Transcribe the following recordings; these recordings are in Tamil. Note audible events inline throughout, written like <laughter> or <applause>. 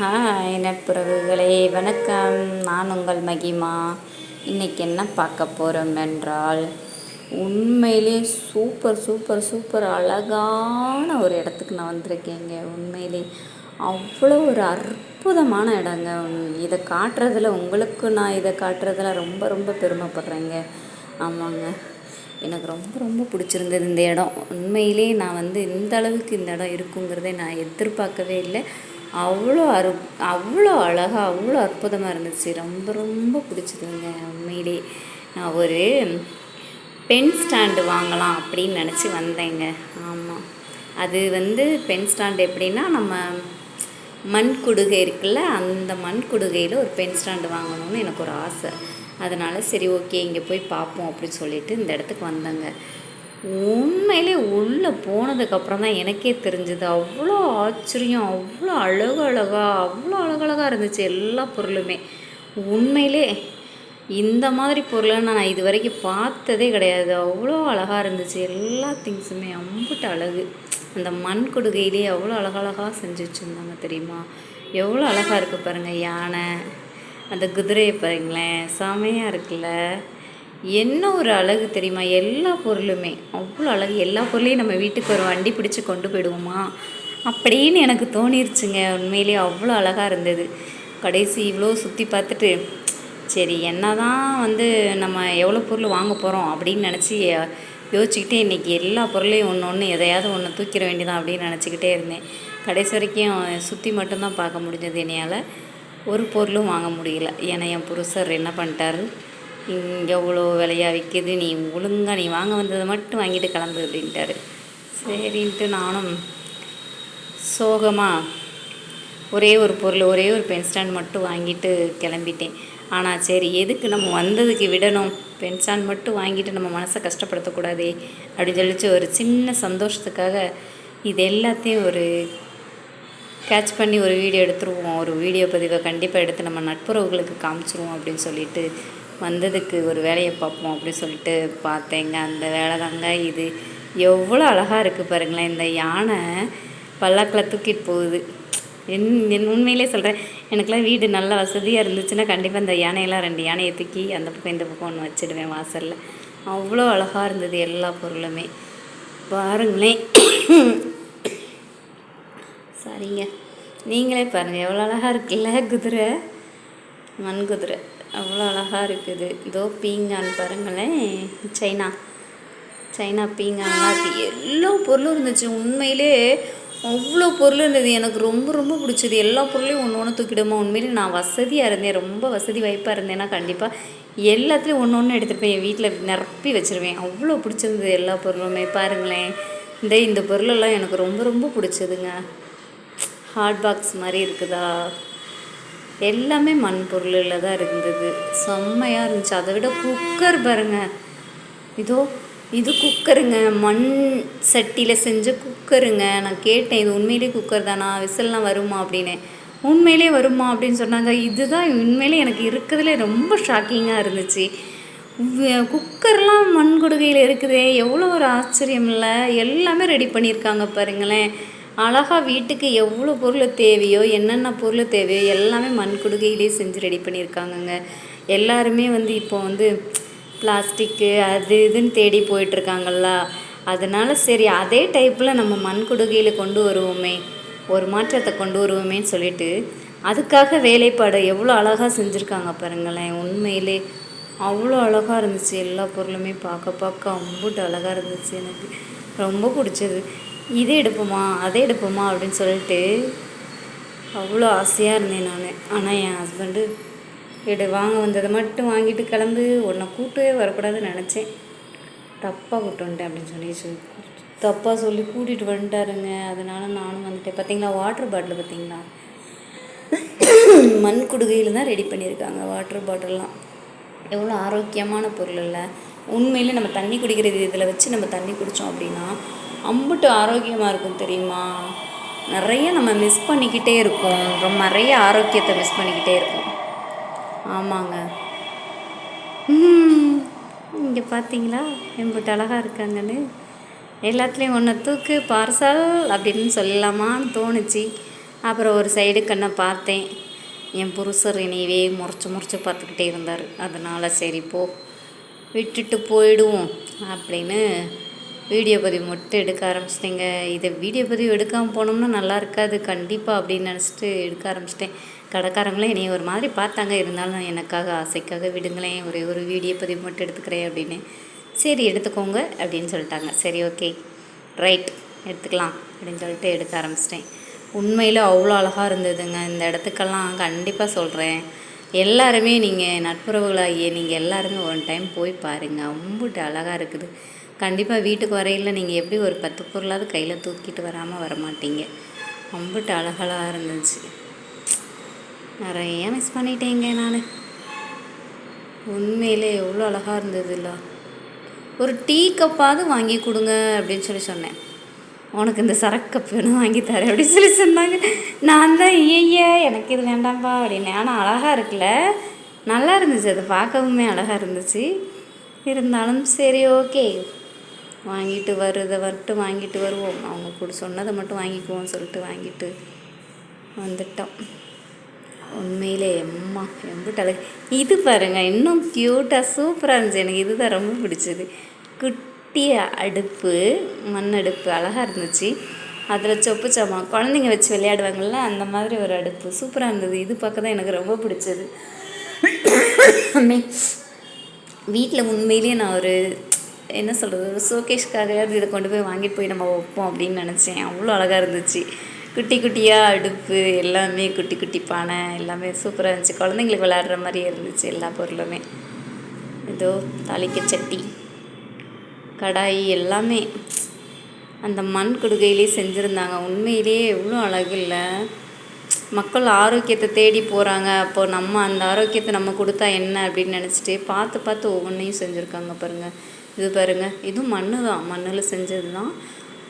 ஹாய் நட்புறவுகளே வணக்கம். நான் உங்கள் மகிமா. இன்றைக்கி என்ன பார்க்க போகிறோம் என்றால் உண்மையிலே சூப்பர் சூப்பர் சூப்பர் அழகான ஒரு இடத்துக்கு நான் வந்திருக்கேங்க. உண்மையிலே அவ்வளோ ஒரு அற்புதமான இடங்க. இதை காட்டுறதுல உங்களுக்கு நான் இதை காட்டுறதுல ரொம்ப ரொம்ப பெருமைப்படுறேங்க. ஆமாங்க. எனக்கு ரொம்ப ரொம்ப பிடிச்சிருந்தது இந்த இடம். உண்மையிலே நான் வந்து இந்த அளவுக்கு இந்த இடம் இருக்குங்கிறதே நான் எதிர்பார்க்கவே இல்லை. அவ்வளோ அரு அவ்வளோ அழகாக அவ்வளோ அற்புதமாக இருந்துச்சு. ரொம்ப ரொம்ப பிடிச்சதுங்க. உண்மையிலே நான் ஒரு பென் ஸ்டாண்டு வாங்கலாம் அப்படின்னு நினச்சி வந்தேங்க. ஆமாம் அது வந்து பென் ஸ்டாண்டு எப்படின்னா நம்ம மண் குடுகை இருக்குல்ல அந்த மண் குடுகையில் ஒரு பென் ஸ்டாண்டு வாங்கணும்னு எனக்கு ஒரு ஆசை. அதனால் சரி ஓகே இங்கே போய் பார்ப்போம் அப்படின்னு சொல்லிட்டு இந்த இடத்துக்கு வந்தேங்க. உண்மையிலே உள்ளே போனதுக்கப்புறம் தான் எனக்கே தெரிஞ்சது. அவ்வளோ ஆச்சரியம் அவ்வளோ அழகு அழகாக அவ்வளோ அழகழகாக இருந்துச்சு எல்லா பொருளுமே. உண்மையிலே இந்த மாதிரி பொருளை நான் இது வரைக்கும் பார்த்ததே கிடையாது. அவ்வளோ அழகாக இருந்துச்சு. எல்லா திங்ஸுமே அம்புட்டு அழகு. அந்த மண் கொடுகையிலே அவ்வளோ அழகழகாக செஞ்சு வச்சுருந்தாங்க தெரியுமா? எவ்வளோ அழகாக இருக்குது பாருங்கள் யானை. அந்த குதிரையை பாருங்களேன் செமையாக இருக்குல்ல. என்ன ஒரு அழகு தெரியுமா? எல்லா பொருளுமே. அவ்வளோ அழகு. எல்லா பொருளையும் நம்ம வீட்டுக்கு ஒரு வண்டி பிடிச்சி கொண்டு போயிடுவோமா? அப்படின்னு எனக்கு தோணிருச்சுங்க. உண்மையிலேயே அவ்வளோ அழகாக இருந்தது. கடைசி இவ்வளோ சுற்றி பார்த்துட்டு சரி என்ன தான் வந்து நம்ம எவ்வளோ பொருள் வாங்க போகிறோம் அப்படின்னு நினச்சி யோசிச்சுக்கிட்டே இன்றைக்கி எல்லா பொருளையும் ஒன்று ஒன்று எதையாவது ஒன்று தூக்கிட வேண்டியதான் அப்படின்னு நினச்சிக்கிட்டே இருந்தேன். கடைசி வரைக்கும் சுற்றி மட்டும்தான் பார்க்க முடிஞ்சது என்னையால் ஒரு பொருளும் வாங்க முடியல. ஏன்னா என் புருஷர் என்ன பண்ணிட்டாரு? இங்கே எவ்வளோ விலையாக விற்கிது நீ ஒழுங்காக நீ வாங்க வந்ததை மட்டும் வாங்கிட்டு கிளம்பு அப்படின்ட்டாரு. சரின்ட்டு நானும் சோகமாக ஒரே ஒரு பொருள் ஒரே ஒரு பென் ஸ்டாண்ட் மட்டும் வாங்கிட்டு கிளம்பிட்டேன். ஆனால் சரி எதுக்கு நம்ம வந்ததுக்கு விடணும்? பென் ஸ்டாண்ட் மட்டும் வாங்கிட்டு நம்ம மனசை கஷ்டப்படுத்தக்கூடாதே அப்படின்னு சொல்லிச்சு ஒரு சின்ன சந்தோஷத்துக்காக இது எல்லாத்தையும் ஒரு கேட்ச் பண்ணி ஒரு வீடியோ எடுத்துருவோம். ஒரு வீடியோ பதிவை கண்டிப்பாக எடுத்து நம்ம நட்புறவுகளுக்கு காமிச்சிருவோம் அப்படின்னு சொல்லிட்டு வந்ததுக்கு ஒரு வேலையை பார்ப்போம் அப்படின்னு சொல்லிட்டு பார்த்தேங்க. அந்த வேலை தாங்க இது. எவ்வளோ அழகாக இருக்குது பாருங்களேன். இந்த யானை பல்லாக்கில் தூக்கிட்டு போகுது. என் என் உண்மையிலே சொல்கிறேன் எனக்குலாம் வீடு நல்ல வசதியாக இருந்துச்சுன்னா கண்டிப்பாக இந்த யானையெல்லாம் ரெண்டு யானையை தூக்கி அந்த பக்கம் இந்த பக்கம் ஒன்று வச்சுடுவேன் வாசலில். அவ்வளோ அழகாக இருந்தது எல்லா பொருளுமே. பாருங்களேன். சரிங்க. நீங்களே பாருங்கள் எவ்வளோ அழகாக இருக்குல்ல குதிரை? மண் குதிரை. அவ்வளோ அழகாக இருக்குது. இதோ பீங்கான் பாருங்களேன். சைனா. சைனா பீங்கான்லாம் இருக்குது எல்லா பொருளும் இருந்துச்சு. உண்மையிலே அவ்வளோ பொருள் இருந்தது. எனக்கு ரொம்ப ரொம்ப பிடிச்சது. எல்லா பொருளையும் ஒன்று ஒன்று தூக்கிடுமா? உண்மையிலே நான் வசதியாக இருந்தேன். ரொம்ப வசதி வாய்ப்பாக இருந்தேன்னா கண்டிப்பாக எல்லாத்துலேயும் ஒன்று ஒன்று எடுத்துருப்பேன். என் வீட்டில் நிரப்பி வச்சுருவேன். அவ்வளோ பிடிச்சிருந்தது எல்லா பொருளுமே. பாருங்களேன். இந்த இந்த பொருளெல்லாம் எனக்கு ரொம்ப ரொம்ப பிடிச்சதுங்க. ஹாட் பாக்ஸ் மாதிரி இருக்குதா? எல்லாமே மண் பொருளில் தான் இருந்தது. செம்மையாக இருந்துச்சு. அதை விட குக்கர் பாருங்கள் இதோ இது குக்கருங்க. மண் சட்டியில் செஞ்ச குக்கருங்க. நான் கேட்டேன் இது உண்மையிலே குக்கர் தானா? விசில்லாம் வருமா அப்படின்னு. உண்மையிலே வருமா அப்படின்னு சொன்னாங்க. இதுதான் உண்மையிலே எனக்கு இருக்கிறதுலே ரொம்ப ஷாக்கிங்காக இருந்துச்சு. குக்கர்லாம் மண் கொடுகையில் இருக்குதே. எவ்வளோ ஒரு ஆச்சரியம் இல்லை. எல்லாமே ரெடி பண்ணியிருக்காங்க பாருங்களேன். அழகாக வீட்டுக்கு எவ்வளோ பொருள் தேவையோ என்னென்ன பொருள் தேவையோ எல்லாமே மண் குடுகையிலே செஞ்சு ரெடி பண்ணியிருக்காங்கங்க. எல்லாருமே வந்து இப்போ வந்து பிளாஸ்டிக்கு அது இதுன்னு தேடி போயிட்டுருக்காங்கல்ல. அதனால் சரி அதே டைப்பில் நம்ம மண் குடுகையில் கொண்டு வருவோமே ஒரு மாற்றத்தை கொண்டு வருவோமேன்னு சொல்லிட்டு அதுக்காக வேலைப்பாடு எவ்வளோ அழகாக செஞ்சுருக்காங்க பாருங்களேன். உண்மையிலே அவ்வளோ அழகாக இருந்துச்சு. எல்லா பொருளுமே பார்க்க பார்க்க அம்புட்டு அழகாக இருந்துச்சு எனக்கு. ரொம்ப பிடிச்சது. இதே எடுப்போமா அதே எடுப்போமா அப்படின்னு சொல்லிட்டு அவ்வளோ ஆசையாக இருந்தேன் நான். ஆனால் என் ஹஸ்பண்டு எடு வாங்க வந்ததை மட்டும் வாங்கிட்டு கிளம்பு உன்னை கூட்டவே வரக்கூடாதுன்னு நினச்சேன். தப்பாக கூட்டு வந்துட்டேன் அப்படின்னு சொல்லி சொல்லி தப்பாக சொல்லி கூட்டிகிட்டு வந்துட்டாருங்க. அதனால் நானும் வந்துட்டேன். பார்த்தீங்களா வாட்டர் பாட்டில் பார்த்தீங்களா மண் குடுகையில் தான் ரெடி பண்ணியிருக்காங்க வாட்டர் பாட்டில்லாம் எவ்வளோ ஆரோக்கியமான பொருள் இல்லை. உண்மையிலே நம்ம தண்ணி குடிக்கிறது இதில் வச்சு நம்ம தண்ணி குடித்தோம் அப்படின்னா அம்புட்டு ஆரோக்கியமாக இருக்கும் தெரியுமா? நிறைய நம்ம மிஸ் பண்ணிக்கிட்டே இருக்கோம். ரொம்ப நிறைய ஆரோக்கியத்தை மிஸ் பண்ணிக்கிட்டே இருக்கோம். ஆமாங்க. இங்கே பார்த்தீங்களா எம்பிட்டு அழகாக இருக்காங்கன்னு. எல்லாத்துலேயும் ஒன்று தூக்கு பார்சல் அப்படின்னு சொல்லலாமான்னு தோணுச்சு. அப்புறம் ஒரு சைடு கண்ணை பார்த்தேன். என் புருஷர் என்னையவே முறைச்சி முறைச்சி பார்த்துக்கிட்டே இருந்தார். அதனால் சரி போ. விட்டுட்டு போயிடுவோம் அப்படின்னு வீடியோ பதிவு மட்டும் எடுக்க ஆரம்பிச்சிட்டேங்க. இதை வீடியோ பதிவு எடுக்காமல் போனோம்னா நல்லா இருக்காது. கண்டிப்பாக அப்படின்னு நினச்சிட்டு எடுக்க ஆரம்பிச்சிட்டேன். கடைக்காரங்களும் என்னை ஒரு மாதிரி பார்த்தாங்க. இருந்தாலும் எனக்காக ஆசைக்காக விடுங்களேன். ஒரே ஒரு வீடியோ பதிவு மட்டும் எடுத்துக்கிறேன் அப்படின்னு. சரி எடுத்துக்கோங்க அப்படின்னு சொல்லிட்டாங்க. சரி ஓகே. ரைட் எடுத்துக்கலாம் அப்படின்னு சொல்லிட்டு எடுக்க ஆரம்பிச்சிட்டேன். உண்மையில் அவ்வளோ அழகாக இருந்ததுங்க. இந்த இடத்துக்கெல்லாம் கண்டிப்பாக சொல்கிறேன் எல்லாருமே நீங்கள் நட்புறவுகளாகிய நீங்கள் எல்லாருமே ஒன் டைம் போய் பாருங்கள் அம்புட்டு அழகாக இருக்குது. கண்டிப்பாக வீட்டுக்கு வரையில் நீங்கள் எப்படி ஒரு பத்து பொருளாவது கையில் தூக்கிட்டு வராமல் வர மாட்டீங்க அழகலாக இருந்துச்சு. நிறைய மிஸ் பண்ணிட்டேங்க நான். உண்மையிலே எவ்வளோ அழகாக இருந்ததுல்ல ஒரு டீ கப்பாவது வாங்கி கொடுங்க அப்படின்னு சொல்லி சொன்னேன். உனக்கு இந்த சரக்கு கப் வேணும் வாங்கி தரேன் அப்படின்னு சொல்லி சொன்னாங்க. நான் தான் ஐய எனக்கு இது வேண்டாம்ப்பா அப்படின்னு. ஆனால் அழகாக இருக்குல்ல. நல்லா இருந்துச்சு. அது பார்க்கவுமே அழகாக இருந்துச்சு. இருந்தாலும் சரி ஓகே வாங்கிட்டு வருதை மட்டும் வாங்கிட்டு வருவோம். அவங்க கூட சொன்னதை மட்டும் வாங்கிக்குவோம் சொல்லிட்டு வாங்கிட்டு வந்துட்டோம். உண்மையிலே எம்மா எம்பிட்டு அழகு. இது பாருங்கள் இன்னும் க்யூட்டாக சூப்பராக இருந்துச்சு. எனக்கு இதுதான் ரொம்ப பிடிச்சது. குட்டி அடுப்பு மண் அடுப்பு அழகாக இருந்துச்சு. அதில் சொப்பு சாமான் குழந்தைங்க வச்சு விளையாடுவாங்கள்ல அந்த மாதிரி ஒரு அடுப்பு. சூப்பராக இருந்தது. இது பார்க்க தான் எனக்கு ரொம்ப பிடிச்சது. வீட்டில் உண்மையிலேயே நான் ஒரு என்ன சொல்கிறது ஒரு இதை கொண்டு போய் வாங்கிட்டு போய் நம்ம வைப்போம் அப்படின்னு நினச்சேன். அவ்வளோ அழகாக இருந்துச்சு. குட்டி குட்டியாக அடுப்பு எல்லாமே குட்டி குட்டி பானை எல்லாமே சூப்பராக இருந்துச்சு. குழந்தைங்களுக்கு விளையாடுற மாதிரியே இருந்துச்சு எல்லா பொருளுமே. இதோ தாளிக்க சட்டி கடாய் எல்லாமே. அந்த மண் கொடுகையிலே செஞ்சுருந்தாங்க. உண்மையிலேயே எவ்வளோ அழகு இல்லை. மக்கள் ஆரோக்கியத்தை தேடி போகிறாங்க அப்போ நம்ம அந்த ஆரோக்கியத்தை நம்ம கொடுத்தா என்ன அப்படின்னு நினச்சிட்டு பார்த்து பார்த்து ஒவ்வொன்றையும் செஞ்சுருக்காங்க பாருங்கள் இது பாருங்கள் இதுவும் மண்ணு தான். மண்ணில் செஞ்சது தான்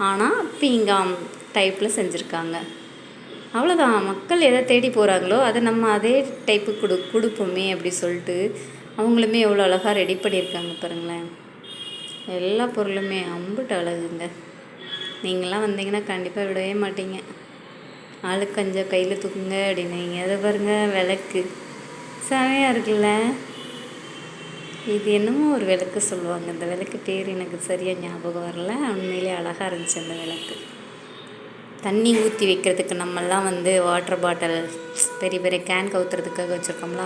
ஆனால் பீங்காம் டைப்பில் செஞ்சுருக்காங்க. அவ்வளோதான் மக்கள் எதை தேடி போகிறாங்களோ அதை நம்ம அதே டைப்பு கொடு கொடுப்போமே அப்படி சொல்லிட்டு அவங்களுமே எவ்வளோ அழகாக ரெடி பண்ணியிருக்காங்க பாருங்களேன். எல்லா பொருளுமே அம்புட்டு அழகுங்க. நீங்களாம் வந்தீங்கன்னா கண்டிப்பாக விடவே மாட்டீங்க. ஆளுக்கு கொஞ்சம் கையில் தூக்குங்க அப்படின்னீங்க. அதை பாருங்கள் விளக்கு. செமையாக இருக்குல்ல? இது என்னமோ ஒரு விளக்கு சொல்லுவாங்க. இந்த விளக்கு பேர் எனக்கு சரியாக ஞாபகம் வரல. உண்மையிலே அழகாக இருந்துச்சு அந்த விளக்கு. தண்ணி ஊற்றி வைக்கிறதுக்கு நம்மெல்லாம் வந்து வாட்டர் பாட்டில் பெரிய பெரிய கேன் கவுத்துறதுக்காக வச்சுருக்கோம்ல.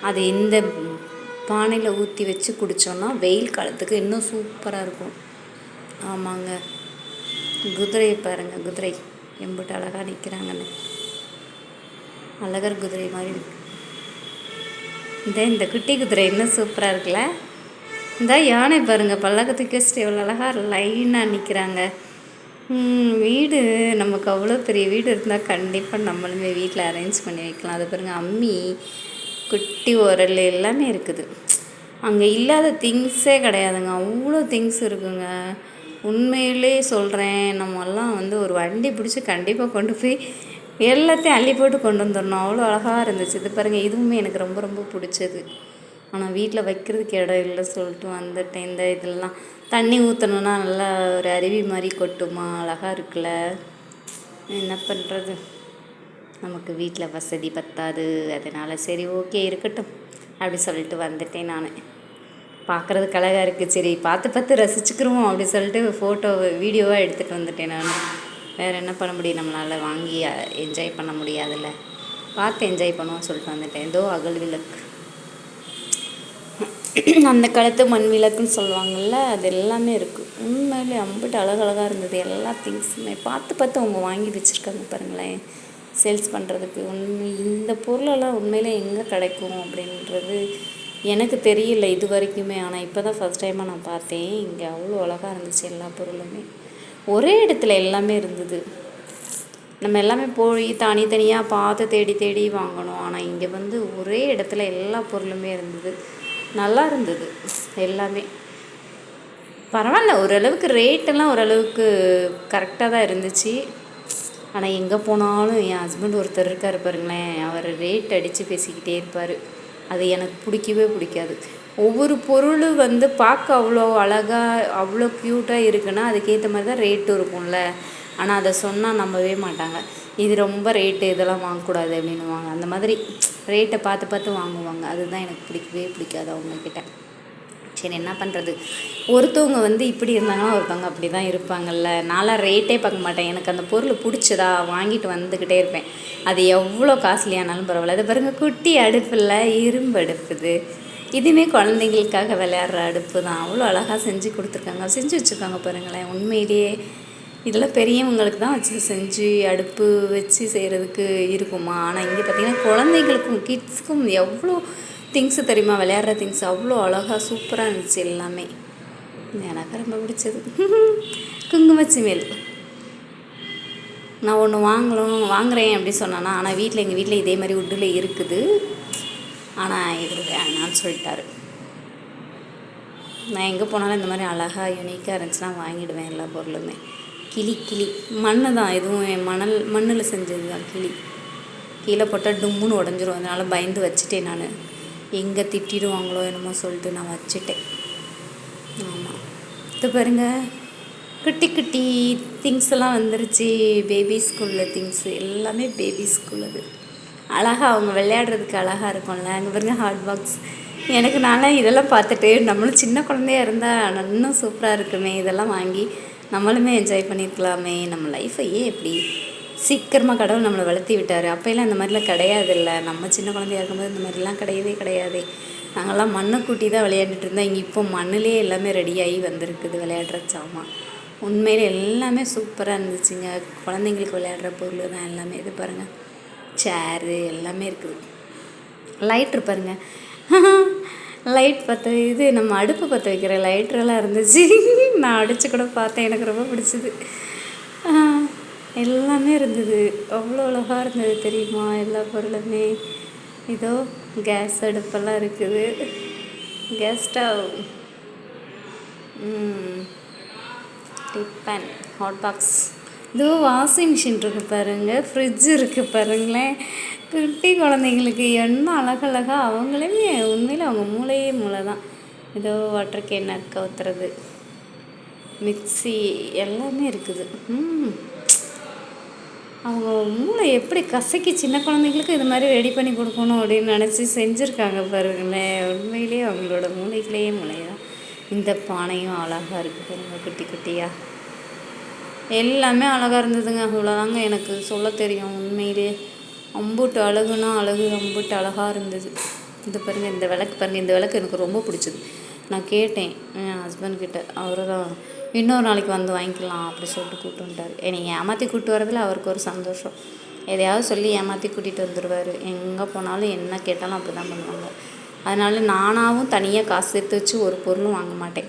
அது இந்த பானையில் ஊற்றி வச்சு குடித்தோன்னா வெயில் காலத்துக்கு இன்னும் சூப்பராக இருக்கும். ஆமாங்க. குதிரையை பாருங்கள் குதிரை. எம்பிட்டு அழகாக நிற்கிறாங்கன்னு அழகர் குதிரை மாதிரி இந்த இந்த குட்டி குதிரை இன்னும் சூப்பராக இருக்குல்ல? இந்த யானை பாருங்கள் பல்லக்கத்துக்கு வச்சுட்டு எவ்வளோ அழகாக லைனாக நிற்கிறாங்க வீடு நமக்கு அவ்வளோ பெரிய வீடு இருந்தால் கண்டிப்பாக நம்மளுமே வீட்டில் அரேஞ்ச் பண்ணி வைக்கலாம். அது பாருங்கள் அம்மி குட்டி உரல் எல்லாமே இருக்குது. அங்கே இல்லாத திங்ஸே கிடையாதுங்க. அவ்வளோ திங்ஸ் இருக்குங்க. உண்மையிலே சொல்கிறேன் நம்மெல்லாம் வந்து ஒரு வண்டி பிடிச்சி கண்டிப்பாக கொண்டு போய் எல்லாத்தையும் அள்ளி போட்டு கொண்டு வந்துடணும். அவ்வளோ அழகாக இருந்துச்சு. இது பாருங்கள் இதுவுமே எனக்கு ரொம்ப ரொம்ப பிடிச்சது. ஆனால் வீட்டில் வைக்கிறதுக்கு இடம் இல்லை சொல்லிட்டு வந்துட்டேன். இந்த இதெல்லாம். தண்ணி ஊற்றணுன்னா நல்லா ஒரு அருவி மாதிரி கொட்டுமா? அழகாக இருக்குல்ல. என்ன பண்ணுறது நமக்கு வீட்டில் வசதி பத்தாது. அதனால் சரி ஓகே இருக்கட்டும். அப்படி சொல்லிட்டு வந்துட்டேன் நான். பார்க்குறதுக்கு அழகாக இருக்குது சரி பார்த்து பார்த்து ரசிச்சுக்கிறோம் அப்படி சொல்லிட்டு ஃபோட்டோ வீடியோவாக எடுத்துகிட்டு வந்துட்டேன் நான். வேறு என்ன பண்ண முடியும்? நம்மளால் வாங்கி என்ஜாய் பண்ண முடியாதுல்ல. பார்த்து என்ஜாய் பண்ணுவோம் சொல்லிட்டு வந்துட்டேன். ஏதோ அகல் விளக்கு. அந்த காலத்து மண் விளக்குன்னு சொல்லுவாங்கள்ல அது எல்லாமே இருக்குது உண்மையிலே அம்பிட்டு அழகழகாக இருந்தது. எல்லா திங்ஸுமே பார்த்து பார்த்து அவங்க வாங்கி வச்சுருக்காங்க பாருங்களேன். சேல்ஸ் பண்ணுறதுக்கு உண்மை இந்த பொருளெல்லாம் உண்மையிலே எங்கே கிடைக்கும் அப்படின்றது எனக்கு தெரியல இது வரைக்குமே. ஆனால் இப்போ தான் ஃபஸ்ட் டைமாக நான் பார்த்தேன். இங்கே அவ்வளோ அழகாக இருந்துச்சு எல்லா பொருளுமே. ஒரே இடத்துல எல்லாமே இருந்தது. நம்ம எல்லாமே போய் தனித்தனியாக பார்த்து தேடி தேடி வாங்கணும் ஆனால் இங்கே வந்து ஒரே இடத்துல எல்லா பொருளுமே இருந்தது. நல்லா இருந்தது. எல்லாமே. பரவாயில்ல. ஓரளவுக்கு ரேட்டெல்லாம் ஓரளவுக்கு கரெக்டாக தான் இருந்துச்சு. ஆனால் எங்கே போனாலும் என் ஹஸ்பண்ட் ஒருத்தர் இருக்கார் பாருங்களேன். அவர் ரேட் அடித்து பேசிக்கிட்டே இருப்பார். அது எனக்கு பிடிக்கவே பிடிக்காது. ஒவ்வொரு பொருளும் வந்து பார்க்க அவ்வளோ அழகாக அவ்வளோ க்யூட்டாக இருக்குன்னா அதுக்கேற்ற மாதிரி தான் ரேட்டும் இருக்கும்ல. ஆனால் அதை சொன்னால் நம்பவே மாட்டாங்க. இது ரொம்ப ரேட்டு இதெல்லாம் வாங்கக்கூடாது அப்படின்னுவாங்க. அந்த மாதிரி ரேட்டை பார்த்து பார்த்து வாங்குவாங்க. அதுதான் எனக்கு பிடிக்கவே பிடிக்காது அவங்கக்கிட்ட சரி என்ன பண்ணுறது ஒருத்தவங்க வந்து இப்படி இருந்தாங்கன்னா ஒருத்தவங்க அப்படி தான் இருப்பாங்கல்ல. நான்லாம் ரேட்டே பார்க்க மாட்டேன். எனக்கு அந்த பொருள் பிடிச்சதா வாங்கிட்டு வந்துக்கிட்டே இருப்பேன். அது எவ்வளோ காஸ்ட்லியானாலும் பரவாயில்ல. அது பாருங்கள் குட்டி அடுப்பில் இரும்பு அடுப்புது. இதுவுமே குழந்தைங்களுக்காக விளையாடுற அடுப்பு தான். அவ்வளோ அழகாக செஞ்சு கொடுத்துருக்காங்க. செஞ்சு வச்சுருக்காங்க பாருங்களேன். உண்மையிலேயே இதெல்லாம் பெரியவங்களுக்கு தான் வச்சு செஞ்சு அடுப்பு வச்சு செய்கிறதுக்கு இருக்குமா? ஆனால் இங்கே பார்த்தீங்கன்னா குழந்தைங்களுக்கும் கிட்ஸுக்கும் எவ்வளோ திங்ஸு தெரியுமா? விளையாடுற திங்ஸ் அவ்வளோ அழகாக சூப்பராக இருந்துச்சு எல்லாமே. எனக்கு ரொம்ப பிடிச்சது. <laughs> குங்குமச்சிமேல் நான் ஒன்று வாங்கணும் வாங்குறேன் அப்படி சொன்னேன்னா ஆனால் வீட்டில் எங்கள் வீட்டில் இதே மாதிரி உட்டில் இருக்குது. ஆனால் இவர் வேணான்னு சொல்லிட்டாரு. நான் எங்கே போனாலும் இந்த மாதிரி அழகாக யூனிக்காக இருந்துச்சுன்னா வாங்கிடுவேன் எல்லா பொருளுமே. கிளி கிளி. மண்ணு தான். எதுவும் மணல் மண்ணில் செஞ்சது தான் கிளி. கீழே போட்டால் டும்முன்னு உடஞ்சிரும். அதனால் பயந்து வச்சுட்டேன் நான். எங்கே திட்டிடுவாங்களோ என்னமோ சொல்லிட்டு நான் வச்சுட்டேன். ஆமாம் இது பாருங்க. குட்டி குட்டி திங்ஸ் எல்லாம் வந்துருச்சு. பேபி ஸ்கூலில் திங்ஸ் எல்லாமே பேபி ஸ்கூல் அது. அழகாக அவங்க விளையாடுறதுக்கு அழகாக இருக்கும்ல. அங்கே பாருங்க ஹாட் பாக்ஸ் எனக்கு நான்லாம் இதெல்லாம் பார்த்துட்டு நம்மளும் சின்ன குழந்தையா இருந்தால் இன்னும் சூப்பராக இருக்குமே. இதெல்லாம் வாங்கி நம்மளுமே என்ஜாய் பண்ணியிருக்கலாமே நம்ம லைஃப்பை ஏன் எப்படி சீக்கிரமாக கடவுள் நம்மளை வளர்த்தி விட்டார்? அப்போயெல்லாம் இந்த மாதிரிலாம் கிடையாதுல்ல. நம்ம சின்ன குழந்தையா இருக்கும்போது இந்த மாதிரிலாம் கிடையவே கிடையாது. நாங்கள்லாம் மண்ணை கூட்டி தான் விளையாண்டுட்டு இருந்தோம். இங்கே இப்போ மண்ணிலே எல்லாமே ரெடியாகி வந்திருக்குது விளையாடுற சாமான். உண்மையில் எல்லாமே சூப்பராக இருந்துச்சுங்க. குழந்தைங்களுக்கு விளையாடுற பொருள் தான் எல்லாமே. இது பாருங்கள் சேரு எல்லாமே இருக்குது. லைட்ரு பாருங்க. லைட் பற்ற இது நம்ம அடுப்பு பற்ற வைக்கிற லைட்ரெல்லாம் இருந்துச்சு. நான் அடித்து கூட பார்த்தேன் எனக்கு ரொம்ப பிடிச்சிது. எல்லாமே இருந்தது. அவ்வளோ அழகாக இருந்தது தெரியுமா எல்லா பொருளுமே. இதோ கேஸ் அடுப்பெல்லாம் இருக்குது. Gas stove tiffin hot box இதோ வாஷிங் மிஷின் இருக்குது பாருங்கள் ஃப்ரிட்ஜ் இருக்குது பாருங்களேன். குட்டி குழந்தைங்களுக்கு என்ன அழகழகாக அவங்களுமே உண்மையில் அவங்க மூளையே மூளை தான் ஏதோ வாட்டர் கேன் கவுத்துறது. மிக்சி எல்லாமே இருக்குது. ம் அவங்க மூளை எப்படி கசக்கி சின்ன குழந்தைங்களுக்கு இது மாதிரி ரெடி பண்ணி கொடுக்கணும் அப்படின்னு நினச்சி செஞ்சுருக்காங்க பாருங்களேன். உண்மையிலேயே அவங்களோட மூளைக்குள்ளேயே மூளை தான் இந்த பானையும் அழகாக இருக்குது பாருங்கள் குட்டி குட்டியாக எல்லாமே அழகாக இருந்ததுங்க. அவ்வளோதாங்க எனக்கு சொல்ல தெரியும். உண்மையிலே அம்புட்டு அழகுனா அழகு அம்புட்டு அழகாக இருந்தது. இது பாருங்கள் இந்த விளக்கு பாருங்கள் இந்த விளக்கு எனக்கு ரொம்ப பிடிச்சது. நான் கேட்டேன் என் ஹஸ்பண்ட் கிட்ட. அவரை தான் இன்னொரு நாளைக்கு வந்து வாங்கிக்கலாம் அப்படி சொல்லிட்டு கூப்பிட்டு வந்துட்டார். என்னை ஏமாற்றி கூப்பிட்டு வரதில் அவருக்கு ஒரு சந்தோஷம். எதையாவது சொல்லி ஏமாற்றி கூட்டிகிட்டு வந்துடுவார் எங்கே போனாலும் என்ன கேட்டாலும் அப்படி தான் பண்ணுவாங்க. அதனால நானாகவும் தனியாக காசு சேர்த்து வச்சு ஒரு பொருளும் வாங்க மாட்டேன்.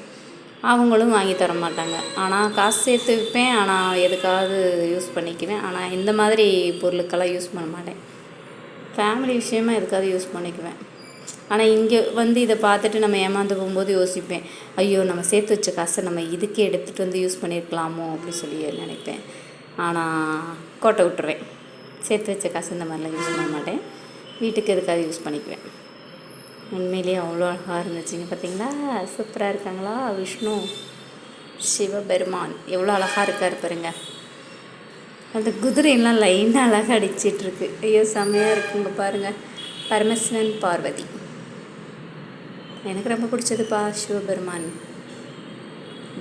அவங்களும் வாங்கி தர மாட்டாங்க ஆனால் காசு சேர்த்து வைப்பேன் ஆனால் எதுக்காவது யூஸ் பண்ணிக்குவேன். ஆனால் இந்த மாதிரி பொருளுக்கெல்லாம் யூஸ் பண்ண மாட்டேன். ஃபேமிலி விஷயமா எதுக்காவது யூஸ் பண்ணிக்குவேன். ஆனால் இங்கே வந்து இதை பார்த்துட்டு நம்ம ஏமாந்து போகும்போது யோசிப்பேன். ஐயோ நம்ம சேர்த்து வச்ச காசை நம்ம இதுக்கே எடுத்துகிட்டு வந்து யூஸ் பண்ணியிருக்கலாமோ அப்படின்னு சொல்லி நினைப்பேன். ஆனால் கோட்டை விட்டுருவேன். சேர்த்து வச்ச காசு இந்த மாதிரிலாம் யூஸ் பண்ண மாட்டேன். வீட்டுக்கு எதுக்காவது யூஸ் பண்ணிக்குவேன். உண்மையிலேயே அவ்வளோ அழகாக இருந்துச்சுங்க. பார்த்தீங்களா? சூப்பராக இருக்காங்களா? விஷ்ணு சிவபெருமான். எவ்வளோ அழகாக இருக்கார் பாருங்க. அந்த குதிரையெல்லாம் லைனாக அழகாக அடிச்சிட்ருக்கு. ஐயோ செம்மையாக இருக்குங்க பாருங்கள் பரமசிவன் பார்வதி. எனக்கு ரொம்ப பிடிச்சதுப்பா சிவபெருமான்.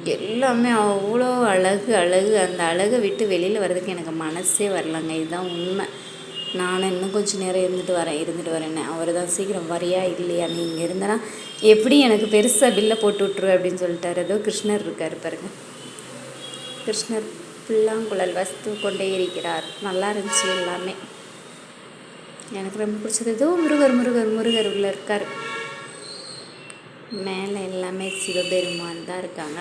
எல்லாமே அவ்வளோ அழகு அழகு. அந்த அழகை விட்டு வெளியில் வர்றதுக்கு எனக்கு மனசே வரலங்க. இதுதான் உண்மை. நானும் இன்னும் கொஞ்சம் நேரம் இருந்துட்டு வரேன் இருந்துட்டு வரேன்னு. அவர் தான் சீக்கிரம் வரியா இல்லையா நீ இங்கே இருந்தனா எப்படி எனக்கு பெருசாக பில்லை போட்டு விட்ரு அப்படின்னு சொல்லிட்டார். ஏதோ கிருஷ்ணர் இருக்கார் பாருங்க. கிருஷ்ணர் புல்லாங்குழல் வஸ்து கொண்டே இருக்கிறார். நல்லா இருந்துச்சு எல்லாமே. எனக்கு ரொம்ப பிடிச்சது. ஏதோ முருகர் முருகர் முருகர் உள்ள இருக்கார். மேலே எல்லாமே சிவபெருமான் தான் இருக்காங்க.